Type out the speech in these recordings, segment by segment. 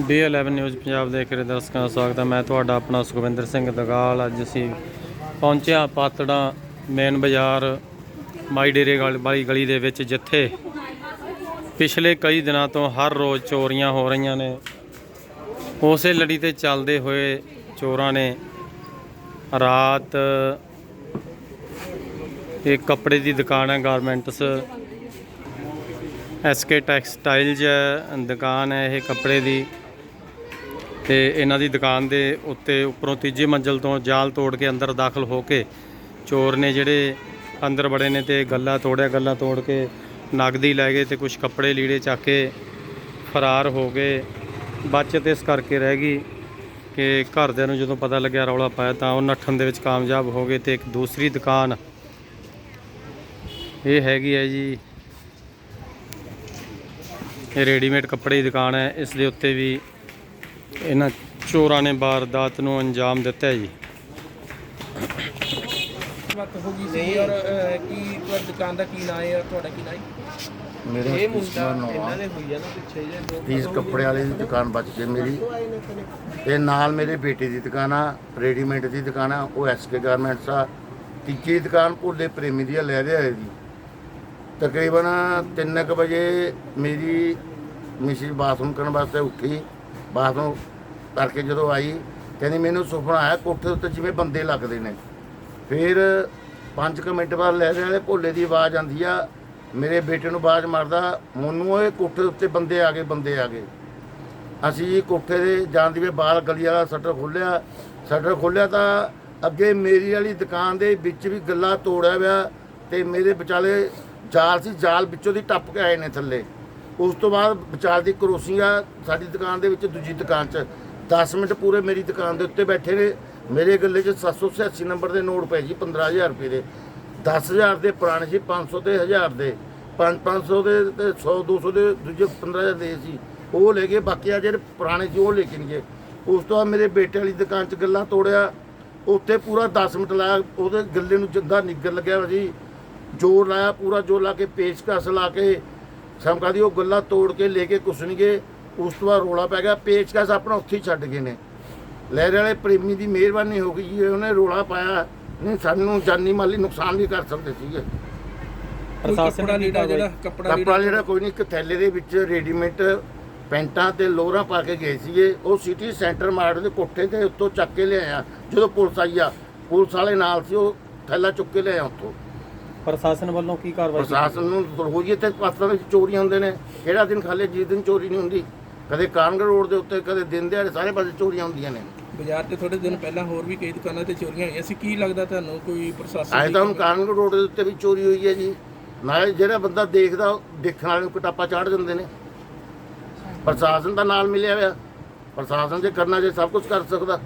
ਡੀ11 news Punjab ਦੇਖ ਰਹੇ ਦਰਸ਼ਕਾਂ ਦਾ ਸਵਾਗਤ ਹੈ। ਮੈਂ ਤੁਹਾਡਾ ਆਪਣਾ ਸੁਖਵਿੰਦਰ ਸਿੰਘ ਦਗਾਲ। ਅੱਜ ਅਸੀਂ ਪਹੁੰਚਿਆ ਪਾਤੜਾ ਮੇਨ ਬਾਜ਼ਾਰ ਮਾਈ ਡੇਰੇ ਗਲ- ਵਾਲੀ ਗਲੀ ਦੇ ਵਿੱਚ ਜਿੱਥੇ ਪਿਛਲੇ ਕਈ ਦਿਨਾਂ ਤੋਂ ਹਰ ਰੋਜ਼ ਚੋਰੀਆਂ ਹੋ ਰਹੀਆਂ ਨੇ। ਉਸੇ ਲੜੀ ਤੇ ਚੱਲਦੇ ਹੋਏ ਚੋਰਾਂ ਨੇ ਰਾਤ ਇਹ ਕੱਪੜੇ ਦੀ ਦੁਕਾਨ ਹੈ ਗਾਰਮੈਂਟਸ। ਐਸਕੇ ਟੈਕਸਟਾਈਲਜ਼ ਹੈ, ਦੁਕਾਨ ਹੈ ਇਹ ਕੱਪੜੇ ਦੀ। ਤੇ ਇਹਨਾਂ ਦੀ ਦੁਕਾਨ ਦੇ ਉੱਤੇ ਉੱਪਰੋਂ ਤੀਜੀ ਮੰਜ਼ਲ ਤੋਂ ਜਾਲ ਤੋੜ ਕੇ ਅੰਦਰ ਦਾਖਲ ਹੋ ਕੇ ਚੋਰ ਨੇ ਜਿਹੜੇ ਅੰਦਰ ਬੜੇ ਨੇ ਤੇ ਗੱਲਾ ਤੋੜਿਆ, ਗੱਲਾ ਤੋੜ ਕੇ ਨਗਦੀ ਲੈ ਗਏ ਤੇ ਕੁਝ ਕੱਪੜੇ ਲੀੜੇ ਚੱਕ ਕੇ ਫਰਾਰ ਹੋ ਗਏ। ਬਚਤ ਇਸ ਕਰਕੇ ਰਹਿ ਗਈ ਕਿ ਘਰਦਿਆਂ ਨੂੰ ਜਦੋਂ ਪਤਾ ਲੱਗਿਆ ਰੌਲਾ ਪਾਇਆ ਤਾਂ ਉਹ ਨੱਠਣ ਦੇ ਵਿੱਚ ਕਾਮਯਾਬ ਹੋ ਗਏ ਤੇ ਇੱਕ ਦੂਸਰੀ ਦੁਕਾਨ ਇਹ ਹੈਗੀ ਹੈ ਜੀ। ਇਹ ਰੈਡੀਮੇਡ ਕੱਪੜੇ ਦੀ ਦੁਕਾਨ ਹੈ। ਇਸ ਦੇ ਉੱਤੇ ਵੀ ਇਹਨਾਂ ਚੋਰਾਂ ਨੇ ਵਾਰਦਾਤ ਨੂੰ ਅੰਜਾਮ ਦਿੱਤਾ ਜੀ। ਵਕਤ ਹੋ ਗਈ ਸੀ ਔਰ ਅਹ, ਕੀ ਤੁਹਾਡੀ ਦੁਕਾਨ ਦਾ ਕੀ ਨਾਂ ਹੈ ਔਰ ਤੁਹਾਡਾ ਕੀ ਨਾਂ ਹੈ? ਮੇਰਾ ਇਹ ਮੁੰਡਾ ਇਹਨਾਂ ਦੇ ਹੋਈ ਆ ਨਾ ਪਿੱਛੇ ਜੇ ਦੋ ਪੀਸ ਕੱਪੜੇ ਵਾਲੇ ਦੀ ਦੁਕਾਨ ਬਚ ਗਈ ਮੇਰੀ। ਤੇ ਨਾਲ ਮੇਰੇ ਬੇਟੇ ਦੀ ਦੁਕਾਨ ਆ ਰੈਡੀਮੇਡ ਦੀ ਦੁਕਾਨ ਆ ਉਹ ਐਸਕੇ ਗਾਰਮੈਂਟਸ ਆ। ਤੀਜੀ ਦੁਕਾਨ ਭੋਲੇ ਪ੍ਰੇਮੀ ਦੀ ਆ ਲੈ ਰਿਹਾ ਹੈ ਜੀ। ਤਕਰੀਬਨ 3:00 ਵਜੇ ਮੇਰੀ ਮਿਸਿਸ ਬਾਥਰੂਮ ਕਰਨ ਵਾਸਤੇ ਉੱਠੀ। ਬਾਥਰੂਮ ਕਰਕੇ ਜਦੋਂ ਆਈ, ਕਹਿੰਦੀ ਮੈਨੂੰ ਸੁਪਨਾ ਆਇਆ ਕੋਠੇ ਉੱਤੇ ਜਿਵੇਂ ਬੰਦੇ ਲੱਗਦੇ ਨੇ। ਫਿਰ 5 ਮਿੰਟ ਬਾਅਦ ਲੈ ਰਹੇ ਵਾਲੇ ਭੋਲੇ ਦੀ ਆਵਾਜ਼ ਆਂਦੀ ਆ, ਮੇਰੇ ਬੇਟੇ ਨੂੰ ਆਵਾਜ਼ ਮਾਰਦਾ, ਮੋਨੂੰ ਓਏ, ਕੋਠੇ ਉੱਤੇ ਬੰਦੇ ਆ ਗਏ, ਬੰਦੇ ਆ ਗਏ। ਅਸੀਂ ਕੋਠੇ ਦੇ ਜਾਂਦੀ ਵੇ ਬਾਹਰ ਗਲੀ ਵਾਲਾ ਸ਼ਟਰ ਖੋਲ੍ਹਿਆ। ਸ਼ਟਰ ਖੋਲ੍ਹਿਆ ਤਾਂ ਅੱਗੇ ਮੇਰੀ ਵਾਲੀ ਦੁਕਾਨ ਦੇ ਵਿੱਚ ਵੀ ਗੱਲਾ ਤੋੜਿਆ ਹੋਇਆ ਤੇ ਮੇਰੇ ਵਿਚਾਲੇ ਜਾਲ ਸੀ, ਜਾਲ ਵਿੱਚੋਂ ਦੀ ਟੱਪ ਕੇ ਆਏ ਨੇ ਥੱਲੇ। ਉਸ ਤੋਂ ਬਾਅਦ ਵਿਚਾਰ ਦੀ ਕਰੋਸਿੰਗ ਆ ਸਾਡੀ ਦੁਕਾਨ ਦੇ ਵਿੱਚ ਦੂਜੀ ਦੁਕਾਨ 'ਚ। 10 ਮਿੰਟ ਪੂਰੇ ਮੇਰੀ ਦੁਕਾਨ ਦੇ ਉੱਤੇ ਬੈਠੇ ਨੇ। ਮੇਰੇ ਗੱਲੇ 'ਚ 786 ਨੰਬਰ ਦੇ ਨੋਟ ਪਏ ਜੀ 15000 ਰੁਪਏ ਦੇ। 10000 ਦੇ ਪੁਰਾਣੇ ਸੀ 500 ਤੇ 1000 ਦੇ। 5 500 ਦੇ ਤੇ 100 200 ਦੇ ਦੂਜੇ 15000 ਦੇ ਸੀ। ਉਹ ਲੈ ਗਏ, ਬਾਕੀ ਆ ਜਿਹੜੇ ਪੁਰਾਣੇ ਸੀ ਉਹ ਲੈ ਕੇ ਨਹੀਂ ਗਏ। ਉਸ ਤੋਂ ਬਾਅਦ ਮੇਰੇ ਬੇਟੇ ਵਾਲੀ ਦੁਕਾਨ 'ਚ ਗੱਲਾਂ ਤੋੜਿਆ। ਉੱਥੇ ਪੂਰਾ 10 ਮਿੰਟ ਲਾਇਆ ਉਹਦੇ ਗੱਲੇ ਨੂੰ ਜਿੰਦਾ ਨਿੱਗਰ ਲੱਗਿਆ ਹੋਇਆ ਸੀ ਜੋਰ ਲਾਇਆ, ਪੂਰਾ ਜੋਰ ਲਾ ਕੇ ਪੇਚਕਸ ਲਾ ਕੇ ਸਮਕਾ ਦੀ ਉਹ ਗੱਲਾਂ ਤੋੜ ਕੇ ਲੈ ਕੇ ਕੁਛ ਨਹੀਂ ਗਏ ਉਸ ਤੋਂ ਬਾਅਦ ਰੋਲਾ ਪੈ ਗਿਆ ਪੇਚਕਸ ਆਪਣਾ ਉੱਥੇ ਹੀ ਛੱਡ ਗਏ ਨੇ। ਲਹਿਰੇ ਵਾਲੇ ਪ੍ਰੇਮੀ ਦੀ ਮਿਹਰਬਾਨੀ ਹੋ ਗਈ ਜੀ ਉਹਨੇ ਰੋਲਾ ਪਾਇਆ ਨਹੀਂ ਸਾਨੂੰ ਜਾਨੀ ਮਾਲੀ ਨੁਕਸਾਨ ਵੀ ਕਰ ਸਕਦੇ ਸੀਗੇ। ਪ੍ਰਸ਼ਾਸਨ ਕੱਪੜਾ ਨੇ ਲੀੜਾ ਜਿਹੜਾ ਕੱਪੜਾ ਕੱਪੜਾ ਜਿਹੜਾ ਕੋਈ ਨਹੀਂ ਇੱਕ ਥੈਲੇ ਦੇ ਵਿੱਚ ਰੈਡੀਮੇਡ ਪੈਂਟਾਂ ਤੇ ਲੋਰਾਂ ਪਾ ਕੇ ਗਏ ਸੀਗੇ ਉਹ ਸਿਟੀ ਸੈਂਟਰ ਮਾਰਟ ਦੇ ਕੋਠੇ ਤੇ ਉੱਤੋਂ ਚੱਕ ਕੇ ਲਿਆਇਆ ਜਦੋਂ ਪੁਲਿਸ ਆਈ ਆ ਪੁਲਿਸ ਵਾਲੇ ਨਾਲ ਸੀ ਉਹ ਥੈਲਾ ਚੁੱਕ ਕੇ ਲਿਆਇਆ ਉੱਥੋਂ। ਪ੍ਰਸ਼ਾਸਨ ਵੱਲੋਂ ਕੀ ਕਾਰਵਾਈ? ਪ੍ਰਸ਼ਾਸਨ ਨੂੰ ਰੋਜ਼ ਇੱਥੇ ਪਾਸਤਾਂ ਵਿੱਚ ਚੋਰੀਆਂ ਹੁੰਦੇ ਨੇ। ਕਿਹੜਾ ਦਿਨ ਖਾਲੇ ਜਿਸ ਦਿਨ ਚੋਰੀ ਨਹੀਂ ਹੁੰਦੀ। ਕਦੇ ਕਾਨਗੜ ਰੋਡ ਦੇ ਉੱਤੇ ਕਦੇ ਦਿਨ ਦਿਹਾੜੇ ਸਾਰੇ ਪਾਸੇ ਚੋਰੀਆਂ ਹੁੰਦੀਆਂ ਨੇ। ਬਾਜ਼ਾਰ ਤੇ ਥੋੜੇ ਦਿਨ ਪਹਿਲਾਂ ਹੋਰ ਵੀ ਕਈ ਦੁਕਾਨਾਂ ਤੇ ਚੋਰੀਆਂ ਹੋਈਆਂ। ਸੀ ਕੀ ਲੱਗਦਾ ਤੁਹਾਨੂੰ ਕੋਈ ਪ੍ਰਸ਼ਾਸਨ ਦੀ ਤਾਂ ਹੁਣ ਕਾਨਗੜ ਰੋਡ ਦੇ ਉੱਤੇ ਵੀ ਚੋਰੀ ਹੋਈ ਹੈ ਜੀ। ਨਾਲੇ ਜਿਹੜਾ ਬੰਦਾ ਦੇਖਦਾ ਦੇਖਣ ਵਾਲੇ ਨੂੰ ਕਟਾਪਾ ਚਾੜ ਦਿੰਦੇ ਨੇ। ਪ੍ਰਸ਼ਾਸਨ ਦਾ ਨਾਲ ਮਿਲਿਆ ਹੋਇਆ। ਪ੍ਰਸ਼ਾਸਨ ਜੇ ਕਰਨਾ ਜੇ ਸਭ ਕੁਝ ਕਰ ਸਕਦਾ।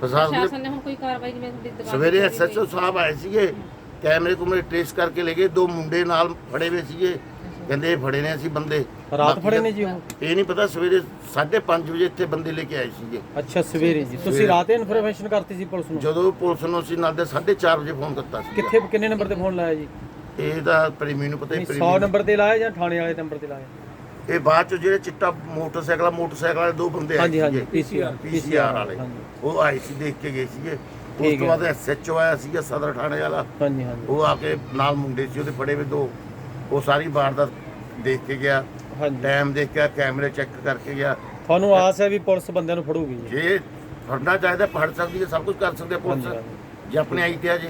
ਪ੍ਰਸ਼ਾਸਨ ਨੇ ਹੁਣ ਕੋਈ ਕਾਰਵਾਈ ਦੁਕਾਨ ਸਵੇਰੇ ਤੇ ਐਸਐਚਓ ਸਾਹਿਬ ਆਏ ਸੀਗੇ। ਕੈਮਰੇ ਕੁਮਰੇ ਟ੍ਰੇਸ ਕਰਕੇ ਲੈ ਗਏ ਦੋ ਮੁੰਡੇ ਨਾਲ ਫੜੇ ਹੋਏ ਸੀਗੇ। ਕਹਿੰਦੇ ਇਹ ਫੜੇ ਨੇ ਅਸੀਂ ਬੰਦੇ। ਰਾਤ ਬਾਕੀ ਫੜੇ ਨੇ ਜੀ ਉਹ? ਇਹ ਨਹੀਂ ਪਤਾ ਸਵੇਰੇ 5:30 ਵਜੇ ਇੱਥੇ ਬੰਦੇ ਲੈ ਕੇ ਆਏ ਸੀਗੇ। ਅੱਛਾ ਸਵੇਰੇ ਜੀ। ਤੁਸੀਂ। ਰਾਤ ਇਨਫੋਰਮੇਸ਼ਨ ਕਰਤੀ ਸੀ ਪੁਲਿਸ ਨੂੰ? ਜਦੋਂ ਪੁਲਿਸ ਨੂੰ ਅਸੀਂ ਨਾਲ ਦੇ 4:30 ਵਜੇ ਫੋਨ ਕੀਤਾ ਸੀ ਕਿੱਥੇ ਕਿੰਨੇ ਨੰਬਰ ਤੇ ਫੋਨ ਲਾਇਆ ਜੀ? ਇਹ ਤਾਂ ਪ੍ਰੇਮੀ ਨੂੰ ਪਤਾ ਹੀ 100 ਨੰਬਰ ਤੇ ਲਾਇਆ ਜਾਂ ਥਾਣੇ ਵਾਲੇ ਨੰਬਰ ਤੇ ਲਾਇਆ? ਇਹ ਬਾਅਦ ਚ ਜਿਹੜੇ ਚਿੱਟਾ ਮੋਟਰਸਾਈਕਲ ਆ, ਮੋਟਰਸਾਈਕਲ ਵਾਲੇ ਦੋ ਬੰਦੇ ਆਏ ਹਾਂਜੀ ਹਾਂਜੀ ਸੀਗੇ। ਪੀਸੀਆਰ ਪੀਸੀਆਰ ਵਾਲੇ। ਉਹ ਆਏ ਸੀ ਦੇਖ ਕੇ ਗਏ ਸੀਗੇ। ਉਸ ਤੋਂ। ਬਾਅਦ ਐਸਐਚਓ ਆਇਆ ਸੀਗਾ ਸਦਰ ਥਾਣੇ ਵਾਲਾ। ਹਾਂਜੀ ਹਾਂਜੀ। ਉਹ ਆ ਕੇ ਨਾਲ ਮੁੰਡੇ ਸੀ ਉਹਦੇ ਫੜੇ ਹੋਏ ਦੋ। ਉਹ ਸਾਰੀ ਵਾਰਦਾਤ ਦੇਖ ਕੇ ਗਿਆ। ਹਾਂਜੀ। ਟਾਈਮ ਦੇਖ ਕੇ ਕੈਮਰੇ ਚੈੱਕ ਕਰਕੇ ਗਿਆ। ਤੁਹਾਨੂੰ ਆਸ ਹੈ ਵੀ ਪੁਲਿਸ ਬੰਦਿਆਂ ਨੂੰ ਫੜੂਗੀ ਜੀ? ਜੇ ਫੜਨਾ ਚਾਹੀਦਾ ਫੜ ਸਕਦੀ ਹੈ ਸਭ ਕੁਝ ਕਰ ਸਕਦੀ ਹਾਂਜੀ, ਪੁਲਿਸ ਜੇ ਆਪਣੇ ਆਈ ਤੇ ਆ ਜੇ।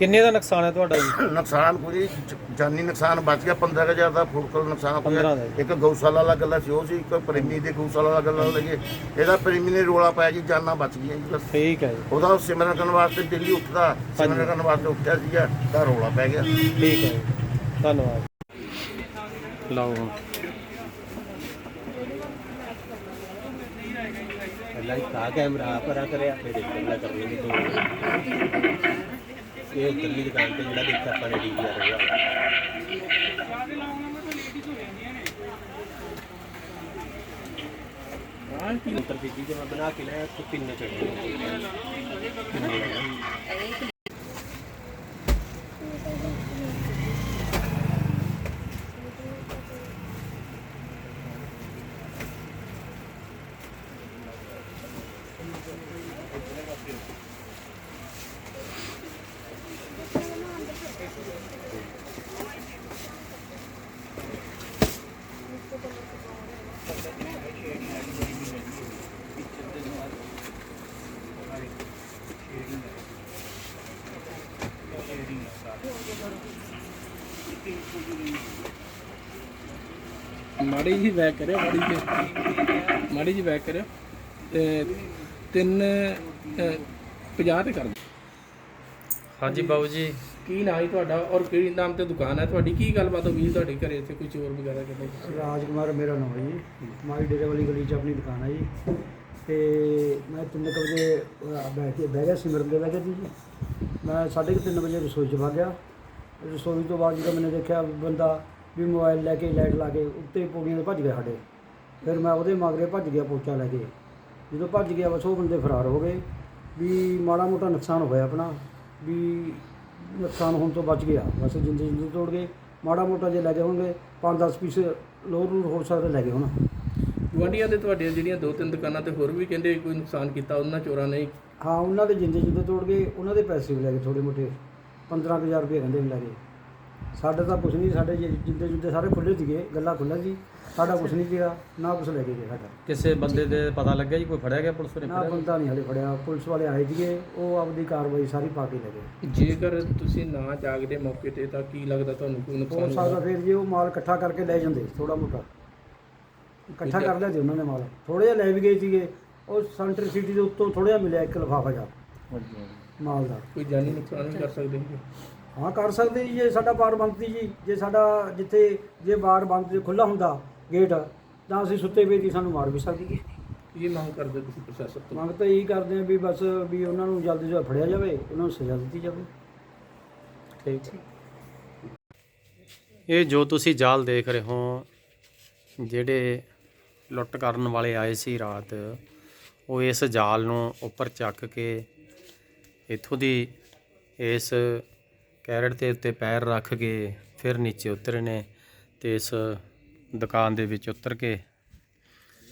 ਕਿੰਨੇ ਦਾ ਨੁਕਸਾਨ ਹੈ ਤੁਹਾਡਾ ਜੀ? ਨੁਕਸਾਨ ਕੋਈ ਜ- ਜਾਨੀ ਨੁਕਸਾਨ ਬਚ ਗਿਆ 15000 ਦਾ ਫੁੱਟਕਲ ਨੁਕਸਾਨ ਹੋ 15 ਦਾ ਗਿਆ ਜੀ। ਇੱਕ ਗਊਸ਼ਾਲਾ ਵਾਲਾ ਗੱਲਾ ਸੀ ਉਹ ਸੀ ਇੱਕ ਪ੍ਰੇਮੀ ਦੇ ਗਊਸ਼ਾਲਾ ਵਾਲਾ ਗੱਲਾ ਲਗੇ ਇਹਦਾ ਪ੍ਰੇਮੀ ਨੇ ਰੋਲਾ ਪਾਇਆ ਜੀ ਜਾਨਾਂ ਬਚ ਗਈਆਂ ਜੀ ਬਸ। ਠੀਕ ਹੈ ਜੀ। ਉਹਦਾ ਉਹ ਸਿਮਰਨ ਕਰਨ ਵਾਸਤੇ ਦਿੱਲੀ ਉੱਠਦਾ ਸਿਮਰਨ ਕਰਨ ਵਾਸਤੇ ਉੱਠਿਆ ਸੀਗਾ ਤਾਂ ਰੋਲਾ ਪੈ ਗਿਆ। ਠੀਕ ਹੈ ਜੀ। ਧੰਨਵਾਦ। ਲਓ ਹੁਣ। ਪਹਿਲਾਂ ਇੱਕ ਆ ਕੈਮਰਾ ਪਰਾਂ ਕਰਿਆ ਫਿਰ ਇੱਕ ਅਗਲਾ ਕਰ ਲੈਂਗੇ ਦੋ ਇਹ ਉੱਤਰਲੀ ਦੁਕਾਨ ਤੇ ਜਿਹੜਾ ਦੇਖਿਆ ਆਪਾਂ ਨੇ ਡੀਪੀਆਰ ਹੋਇਆ ਹਾਂ ਕੀ ਉੱਤਰ ਭੇਜੀ ਤੇ ਮੈਂ ਬਣਾ ਕੇ ਲਿਆ ਤੇ ਤਿੰਨ ਚੜ੍ਹੇ ਮਾੜੀ ਜੀ ਬੈਕ ਕਰਿਓ ਮਾੜੀ ਜੀ ਮਾੜੀ ਜੀ ਬੈਕ ਕਰਿਓ। ਤੇ ਤਿੰਨ ਅਹ, 50 ਤੇ ਕਰ ਦਿਓ। ਹਾਂਜੀ ਬਾਬੂ ਜੀ ਕੀ ਨਾਂ ਹੈ ਤੁਹਾਡਾ ਔਰ ਕਿਹੜੀ ਨਾਮ ਤੇ ਦੁਕਾਨ ਹੈ? ਤੁਹਾਡੀ ਕੀ ਗੱਲਬਾਤ ਹੋ ਗਈ ਤੁਹਾਡੇ ਘਰੇ ਇੱਥੇ ਕੋਈ ਚੋਰ ਵਗੈਰਾ ਕਿਤੇ? ਰਾਜਕੁਮਾਰ ਮੇਰਾ ਨਾਮ ਹੈ ਜੀ। ਮਾਈ ਡੇਰੇ ਵਾਲੀ ਗਲੀ 'ਚ ਆਪਣੀ ਦੁਕਾਨ ਹੈ ਜੀ। ਤੇ ਮੈਂ ਤਿੰਨ ਕੁ ਵਜੇ ਅਹ, ਬੈਠ ਕੇ ਬਹਿ ਗਿਆ ਸਿਮਰਨ ਦੇ ਬਹਿ ਗਿਆ ਸੀ ਜੀ। ਮੈਂ ਸਾਢੇ ਕੁ ਤਿੰਨ ਵਜੇ ਰਸੋਈ 'ਚ ਵਗ ਗਿਆ। ਰਸੋਈ ਤੋਂ ਬਾਅਦ ਜਦੋਂ ਮੈंने ਦੇਖਿਆ ਵੀ ਬੰਦਾ ਵੀ ਮੋਬਾਈਲ ਲੈ ਕੇ ਲਾਈਟ ਲਾ ਕੇ ਉੱਤੇ ਪੌੜੀਆਂ ਤੇ ਭੱਜ ਗਿਆ ਸਾਡੇ। ਫਿਰ ਮੈਂ ਉਹਦੇ ਮਗਰੇ ਭੱਜ ਗਿਆ ਪੋਚਾ ਲੈ ਕੇ। ਜਦੋਂ ਭੱਜ ਗਿਆ ਬਸ ਉਹ ਬੰਦੇ ਫਰਾਰ ਹੋ ਗਏ। ਵੀ ਮਾੜਾ ਮੋਟਾ ਨੁਕਸਾਨ ਹੋਇਆ ਆਪਣਾ। ਵੀ ਨੁਕਸਾਨ ਹੋਣ ਤੋਂ ਬਚ ਗਿਆ। ਬਸ ਜਿੰਦੇ ਜਿੰਦੇ ਤੋੜ ਗਏ ਮਾੜਾ ਮੋਟਾ ਜੇ ਲੈ ਗਏ ਹੋਣਗੇ 5-10 ਪੀਸ ਲੋਰ ਨੂੰ ਹੋ ਸਕਦਾ ਲੈ ਗਏ ਹੋਣ। ਗੁਆਂਢੀਆਂ ਦੇ ਤੁਹਾਡੀਆਂ ਜਿਹੜੀਆਂ ਦੋ ਤਿੰਨ ਦੁਕਾਨਾਂ ਤੇ ਹੋਰ ਵੀ ਕਹਿੰਦੇ ਕੋਈ ਨੁਕਸਾਨ ਕੀਤਾ ਉਹਨਾਂ ਚੋਰਾਂ ਨੇ? ਹਾਂ ਉਹਨਾਂ ਦੇ ਜਿੰਦੇ ਜਿੰਦੇ ਤੋੜ ਗਏ ਉਹਨਾਂ ਦੇ ਪੈਸੇ ਵੀ ਲੈ ਗਏ ਥੋੜੇ ਮੋਟੇ। 15000 ਰੁਪਏ ਕਹਿੰਦੇ ਵੀ ਲੈ ਗਏ। ਸਾਡੇ ਤਾਂ ਕੁਛ ਨਹੀਂ ਸਾਡੇ ਜਿੰਦੇ ਜਿੰਦੇ ਸਾਰੇ ਖੁੱਲੇ ਸੀਗੇ ਗੱਲਾਂ ਖੁੱਲ੍ਹਾ ਸੀ। ਸਾਡਾ ਕੁਛ ਨਹੀਂ ਗਿਆ ਨਾ ਕੁਛ ਲੈ ਕੇ ਗਏ ਸਾਡਾ। ਕਿਸੇ ਬੰਦੇ ਦੇ ਪਤਾ ਲੱਗਿਆ ਜੀ ਕੋਈ ਫੜਿਆ ਗਿਆ ਪੁਲਿਸ ਨੇ ਨਾ ਫੜਿਆ? ਬੰਦਾ ਨਹੀਂ ਹਲੇ ਫੜਿਆ ਪੁਲਿਸ ਵਾਲੇ ਆਏ ਸੀਗੇ ਉਹ ਆਪਦੀ ਕਾਰਵਾਈ ਸਾਰੀ ਪਾ ਕੇ ਲੈ ਗਏ। ਜੇਕਰ ਤੁਸੀਂ ਨਾ ਜਾਗਦੇ ਮੌਕੇ ਤੇ ਤਾਂ ਕੀ ਲੱਗਦਾ ਤੁਹਾਨੂੰ ਕੋਈ ਹੋ ਨੁਕਸਾਨ ਸਕਦਾ ਫਿਰ ਜੇ ਉਹ ਮਾਲ ਇਕੱਠਾ ਕਰਕੇ ਲੈ ਜਾਂਦੇ ਥੋੜਾ ਮੋਟਾ। ਇਕੱਠਾ ਕਰ ਲਿਆ ਸੀ ਉਹਨਾਂ ਨੇ ਮਾਲ। ਥੋੜਾ ਜਿਹਾ ਲੈ ਵੀ ਗਏ ਸੀਗੇ ਉਹ ਸੈਂਟਰ ਸਿਟੀ ਦੇ ਉੱਤੋਂ ਥੋੜਾ ਜਿਹਾ ਮਿਲਿਆ ਇੱਕ ਲਿਫਾਫਾ ਜਾ ਮਾਲ ਦਾ। ਕੋਈ ਜਾਨੀ ਨੁਕਸਾਨ ਵੀ ਕਰ ਸਕਦੇ ਹੋ ਹਾਂ ਕਰ ਸਕਦੇ ਜੀ ਜੇ ਸਾਡਾ ਬਾਰ ਬੰਦ ਸੀ ਜੀ ਜੇ ਸਾਡਾ ਜਿੱਥੇ ਜੇ ਬਾਰ ਬੰਦ ਖੁੱਲਾ ਹੁੰਦਾ ਗੇਟ ਤਾਂ ਅਸੀਂ ਸੁੱਤੇ ਪਏ ਸੀ ਸਾਨੂੰ ਮਾਰ ਵੀ ਸਕਦੀ ਸੀ ਕੀ ਮੰਗ ਕਰਦੇ ਤੁਸੀਂ ਪ੍ਰਸ਼ਾਸਨ ਤੋਂ? ਮੰਗ ਤਾਂ ਇਹੀ ਕਰਦੇ ਆ ਵੀ ਬਸ ਵੀ ਉਹਨਾਂ ਨੂੰ ਜਲਦੀ ਤੋਂ ਜਲਦ ਫੜਿਆ ਜਾਵੇ ਉਹਨਾਂ ਨੂੰ ਸਜ਼ਾ ਦਿੱਤੀ ਜਾਵੇ। ਠੀਕ। ਇਹ ਜੋ ਤੁਸੀਂ ਜਾਲ ਦੇਖ ਰਹੇ ਹੋ ਜਿਹੜੇ ਲੁੱਟ ਕਰਨ ਵਾਲੇ ਆਏ ਸੀ ਰਾਤ ਉਹ ਇਸ ਜਾਲ ਨੂੰ ਉੱਪਰ ਚੱਕ ਕੇ ਇਥੋਂ ਦੀ ਇਸ ਕੈਰਟ ਦੇ ਉੱਤੇ ਪੈਰ ਰੱਖ ਕੇ ਫਿਰ ਨੀਚੇ ਉਤਰੇ ਨੇ ਤੇ ਇਸ ਦੁਕਾਨ ਦੇ ਵਿੱਚ ਉਤਰ ਕੇ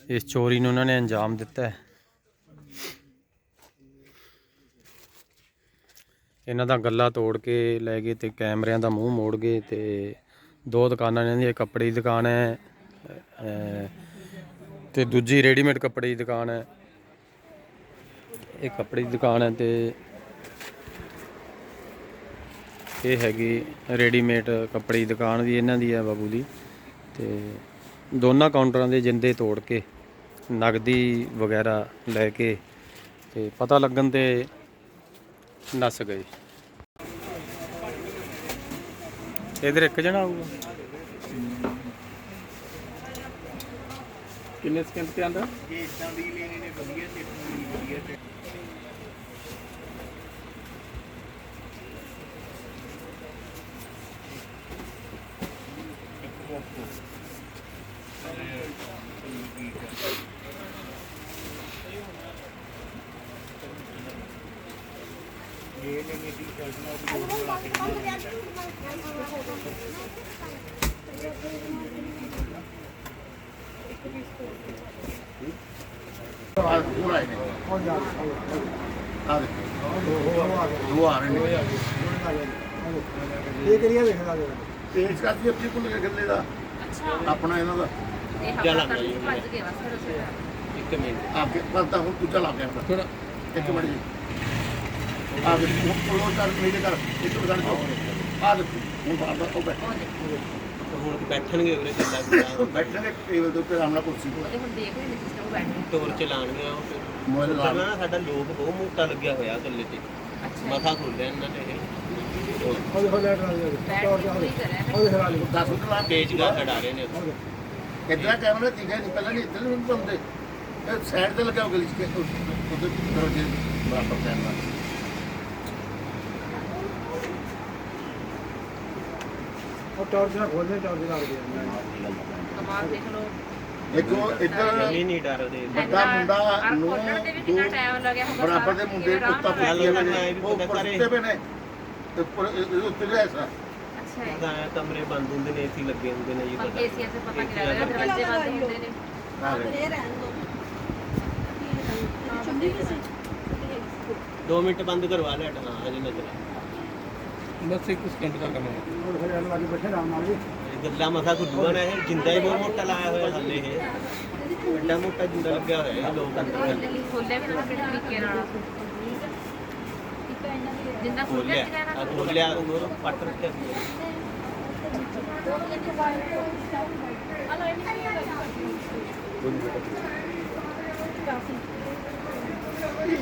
ਇਸ ਚੋਰੀ ਨੂੰ ਉਹਨਾਂ ਨੇ ਅੰਜਾਮ ਦਿੱਤਾ ਹੈ। ਇਹਨਾਂ ਦਾ ਗੱਲਾ ਤੋੜ ਕੇ ਲੈ ਗਏ ਤੇ ਕੈਮਰਿਆਂ ਦਾ ਮੂੰਹ ਮੋੜ ਗਏ ਤੇ ਦੋ ਦੁਕਾਨਾਂ ਇਹਨਾਂ ਦੀ ਕੱਪੜੇ ਦੀ ਦੁਕਾਨ ਹੈ ਅਹ, ਤੇ ਦੂਜੀ ਰੈਡੀਮੇਡ ਕੱਪੜੇ ਦੀ ਦੁਕਾਨ ਹੈ। ਇਹ ਕੱਪੜੇ ਦੀ ਦੁਕਾਨ ਹੈ ਤੇ ਇਹ ਹੈਗੀ ਰੈਡੀਮੇਡ ਕੱਪੜੇ ਦੀ ਦੁਕਾਨ ਵੀ ਇਹਨਾਂ ਦੀ ਹੈ ਬਾਬੂ ਦੀ। ਤੇ ਦੋਨਾਂ ਕਾਊਂਟਰਾਂ ਦੇ ਜਿੰਦੇ ਤੋੜ ਕੇ, ਨਗਦੀ ਵਗੈਰਾ ਲੈ ਕੇ ਤੇ ਪਤਾ ਲੱਗਣ ਤੇ ਨੱਸ ਗਏ। ਇਧਰ ਇੱਕ ਜਣਾ ਆਊਗਾ। ਕਿੰਨੇ ਸਕਿੰਟ ਤੇ ਆਂਦਾ? ਆ ਹੋਰ ਆਏ ਨੇ ਆ ਦੇਖੋ ਦੋ ਆ ਰਹੇ ਨੇ ਇਹ ਕਰੀਏ ਵੇਖਦਾ ਪੇਜ ਕਰਦੀ ਆਪਣੀ ਕੋਲ ਗੱਲੇ ਦਾ। ਆਪਣਾ ਇਹਨਾਂ ਦਾ। ਇਹ ਹਮਲਾ ਕਰਕੇ ਭੱਜ ਗਏ ਬਸ ਫਿਰ ਉਸੇ ਤਰ੍ਹਾਂ। ਇੱਕ ਮਿੰਟ। ਆਪਕੇ ਪਤਾ ਹੁਣ ਤੂੰ ਚਲਾ ਗਿਆ ਥੋੜਾ ਇੱਕ ਮਿੰਟ ਜੀ। ਆ ਦੇ ਉਹ ਕਰ ਮੇਰੇ ਕਰ ਇੱਕ ਮਿੰਟ ਕਰ ਆ ਦੇ ਹੁਣ ਬਾਹਰ ਦਾ ਉਹ ਬੈਠ ਉਹ ਦੇਖ, ਹੁਣ ਬੈਠਣਗੇ ਉਰੇ ਕਿੱਦਾਂ ਕਿੱਦਾਂ ਬੈਠਣਗੇ ਟੇਬਲ ਦੇ ਉੱਤੇ ਆਰਾਮ ਨਾਲ ਕੁਰਸੀ ਤੇ। ਉਹਦੇ ਹੁਣ ਦੇਖ ਰਹੇ ਨੇ ਜਿਸ ਤਰ੍ਹਾਂ ਉਹ ਬੈਠੇ ਟੋਰ ਚਲਾਣਗੇ ਉਹ ਫਿਰ। ਮੋਬਾਈਲ ਲਾ ਨਾ ਸਾਡਾ ਲੋਕ ਬਹੁਤ ਮੋਟਾ ਲੱਗਿਆ ਹੋਇਆ ਗੱਲੇ ਤੇ। ਅੱਛਾ। ਮਥਾ ਖੁੱਲਿਆ ਇਹਨਾਂ ਨੇ 10 ਮਿੰਟ ਲਾ ਤੇਜ਼ ਗਾ ਖੜਾ ਰਹੇ ਨੇ ਉੱਥੇ। ਇਧਰ ਕੈਮਰਾ ਦਿਖਿਆ ਨਹੀਂ ਪਹਿਲਾਂ ਨਹੀਂ ਇੱਧਰ ਨੂੰ ਬੰਦੇ। ਇਹ ਸਾਈਡ ਤੇ ਲੱਗਿਆ ਗਲੀ ਚ ਉਧਰ ਦਰਵਾਜ਼ੇ ਬਰਾਬਰ ਕੈਮਰਾ ਉਹ ਟਾਰਚ ਨਾਲ ਖੋਲਦੇ ਟਾਰਚ ਨਾਲ ਦੇ ਕਮਾਲ ਦੇਖ ਲਓ ਦੇਖੋ ਇੱਧਰ ਨਹੀਂ ਨਹੀਂ ਡਰਦੇ ਵੱਡਾ ਮੁੰਡਾ ਨੂੰ ਬਰਾਬਰ ਦੇ ਕੁੱਤਾ ਆਰਾਮ ਪੁੱਤੀ ਨਾਲ ਨੇ ਵੀ ਉਹ ਬੰਦਾ ਉੱਪਰ ਘਰੇ। ਸੁੱਤੇ ਪਏ ਨੇ। ਉੱਤੇ ਐਸਾ ਅੱਛਾ ਹੈ ਤਾਂ ਕਮਰੇ ਬੰਦ ਹੁੰਦੇ ਨੇ ਏਸੀ ਲੱਗੇ ਹੁੰਦੇ ਨੇ ਜੀ ਪਤਾ। ਕੇਸੀਆਂ ਸੇ ਪਤਾ ਨਹੀਂ ਲੱਗਦਾ ਦਰਵਾਜ਼ੇ ਬੰਦ ਹੁੰਦੇ ਨੇ। ਆ ਗਏ। ਦੋ। ਮਿੰਟ ਬੰਦ ਕਰਵਾ ਲੈਟ ਹਾਂ ਅਜੇ ਨਜ਼ਰ ਬਸ ਇੱਕ ਸਕਿੰਟ ਦਾ ਕੰਮ ਹੈ। ਉਹ ਫਿਰ ਐਨ ਲੱਗੇ ਬੈਠੇ ਆਰਾਮ ਨਾਲ ਜੀ ਗੱਲਾਂ ਮਥਾ ਖੁੱਲੂਗਾ ਨਾ ਇਹ ਜਿੰਦਾ ਹੀ ਬਹੁਤ ਮੋਟਾ ਲਾਇਆ ਹੋਇਆ ਥੱਲੇ ਇਹ। ਵੱਡਾ ਮੋਟਾ ਜਿੰਦਾ ਲੱਗਿਆ ਹੋਇਆ ਹੈ ਲੋਕ ਅੰਦਰ। ਖੋਲਿਆ ਵੀ ਨਾ ਕਿਹੜੇ ਤਰੀਕੇ ਨਾਲ ਜਿੰਨਾ ਖੋਲਿਆ ਨਾ ਖੋਲਿਆ ਉਹ ਪੱਟ ਰੱਖਿਆ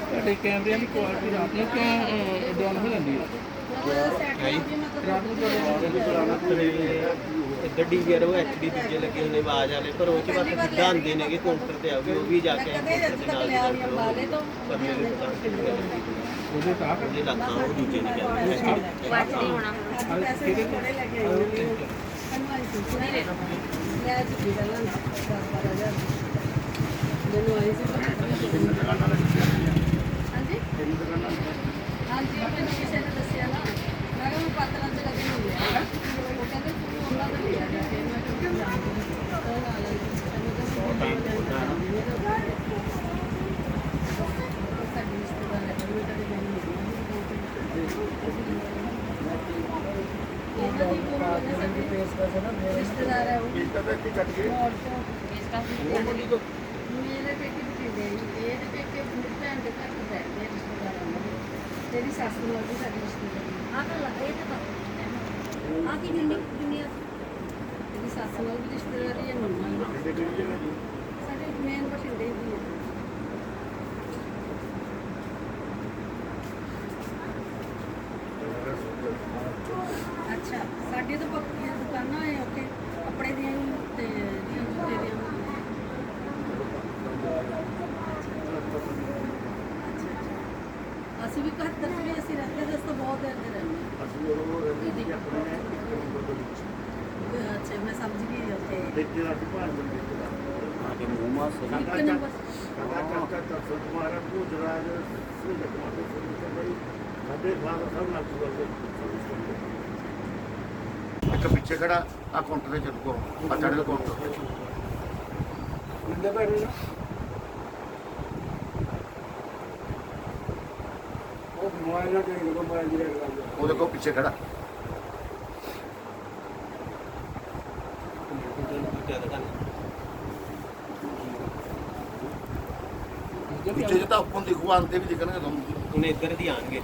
ਤੁਹਾਡੇ ਕੈਮਰਿਆਂ ਦੀ ਕੁਆਲਿਟੀ ਰਾਤ ਨੂੰ ਕਿਉਂ ਡਾਊਨ ਹੋ ਜਾਂਦੀ ਹੈ? ਰਾਤ ਨੂੰ ਤੁਹਾਡੇ ਇੱਧਰ ਡੀਵੀਆਰ ਉਹ ਐਚਡੀ ਦੂਜੇ ਲੱਗੇ ਹੁੰਦੇ ਆਵਾਜ਼ ਵਾਲੇ ਪਰ ਉਹ ਚ ਬਸ ਸਿੱਧਾ ਆਉਂਦੇ ਨੇਗੇ ਕਾਊਂਟਰ ਤੇ ਆਉਗੀ ਉਹ ਵੀ ਜਾ ਕੇ ਕਾਊਂਟਰ ਦੇ ਨਾਲ ਪਤਾ ਨਹੀਂ। ਉਹਦੇ ਤਾਕ ਉਹਦੇ ਲੱਤਾਂ ਉਹ ਦੂਜੇ ਨੇ ਕਹਿੰਦੇ ਵਾਚ ਨਹੀਂ ਹੋਣਾ। ਕਿਹਦੇ ਤੋਂ ਨਹੀਂ ਲੈ ਲਓ ਹਾਂਜੀ ਹਾਂਜੀ ਮੈਨੂੰ ਕਿਸੇ ਨੇ ਦੱਸਿਆ ਨਾ ਮੈਂ ਕਿਹਾ ਮੈਂ ਪਾਤਰਾਂ ਤੇ ਲੱਗੇ ਹੋਏ ਆ ਉਹ ਕਹਿੰਦੇ ਤੂੰ ਉਹਨਾਂ ਦਾ ਲਿਆ ਜਾ ਕੇ ਮੈਂ ਕਿਹਾ ਉਹ ਨਾਲ ਸਾਡੀ ਰਿਸ਼ਤੇਦਾਰ ਹੈ ਉਹ ਤਾਂ ਰਿਸ਼ਤੇਦਾਰ ਹੈ ਉਹ ਇਸ ਤਰ੍ਹਾਂ ਮੇਰੇ ਪੇਕੇ ਵੀ ਦੇ ਇਹ ਪੇਕੇ ਭੈਣ ਦੇ ਘਰ ਬੈਠਦੇ ਆ ਰਿਸ਼ਤੇਦਾਰਾਂ ਨਾਲ ਤੇਰੀ ਸੱਸ ਨਾਲ ਵੀ ਸਾਡੀ ਰਿਸ਼ਤੇਦਾਰੀ ਆ ਤੇਰੀ ਸੱਸ ਨਾਲ ਵੀ ਰਿਸ਼ਤੇਦਾਰੀ ਹੈ ਮੰਮਾ ਨਾਲ ਸਾਡੇ ਮੇਨ ਬਠਿੰਡੇ ਦੀ ਅੱਛਾ ਸਾਡੀ ਤਾਂ ਪੱਕੀਆਂ ਦੁਕਾਨਾਂ ਹੈ ਉੱਥੇ ਕੱਪੜੇ ਦੀਆਂ ਵੀ ਤੇ ਦੀਆਂ ਜੁੱਤੇ ਦੀਆਂ ਵੀ। ਅੱਛਾ, ਅੱਛਾ। ਅਸੀਂ ਵੀ ਘਰ ਤੱਕ ਵੀ ਅਸੀਂ ਰਹਿੰਦੇ ਅਸੀਂ ਤਾਂ ਬਹੁਤ ਦੇਰ ਦੇ ਰਹਿੰਦੇ। ਅਸੀਂ ਉਹ ਰਹਿੰਦੇ ਸੀ ਆਪਣੇ ਅਹ ਅੱਛਾ ਮੈਂ ਸਮਝ ਗਈ ਉੱਥੇ। ਦੇਖੇ ਦਾ ਭਾਣ ਬੰਦੇ ਦਾ ਆਗੇ ਮੂੰਹ ਮਾਸ ਇੱਕ ਨੰਬਰ। ਸਾਡਾ ਚਾਚਾ ਤਰਸਤ ਕੁਮਾਰ ਭੂਜਰਾਜ ਸਿੰਘ ਕੁਮਾਰ ਦੇ ਸਿੰਘ ਬਈ ਸਾਡੇ ਫਾਦਰ ਸਾਹਿਬ ਨਾਲ ਸੁਗਰ ਦੇ ਇੱਕ ਪਿੱਛੇ ਖੜਾ ਆ ਕਾਊਂਟਰ ਤੇ ਚੱਲ ਕੋ ਆ ਚੜ੍ਹ ਕਾਊਂਟਰ ਤੇ ਇੰਦੇ ਬੈਠੇ ਨੇ ਉਹ ਮੋਬਾਈਲ ਨਾਲ ਕਿਹੜੀ ਮੋਬਾਈਲ ਦੀ ਰੇਟ ਕਰਦੇ ਉਹਦੇ ਕੋ ਪਿੱਛੇ ਖੜਾ। ਪਿੱਛੇ ਜੇ ਤਾਂ ਉੱਪਰ ਦਿਖੂ ਆਂਦੇ ਵੀ ਦਿਖਣਗੇ ਤੁਹਾਨੂੰ। ਹੁਣ ਇੱਧਰ ਦੀ ਆਣਗੇ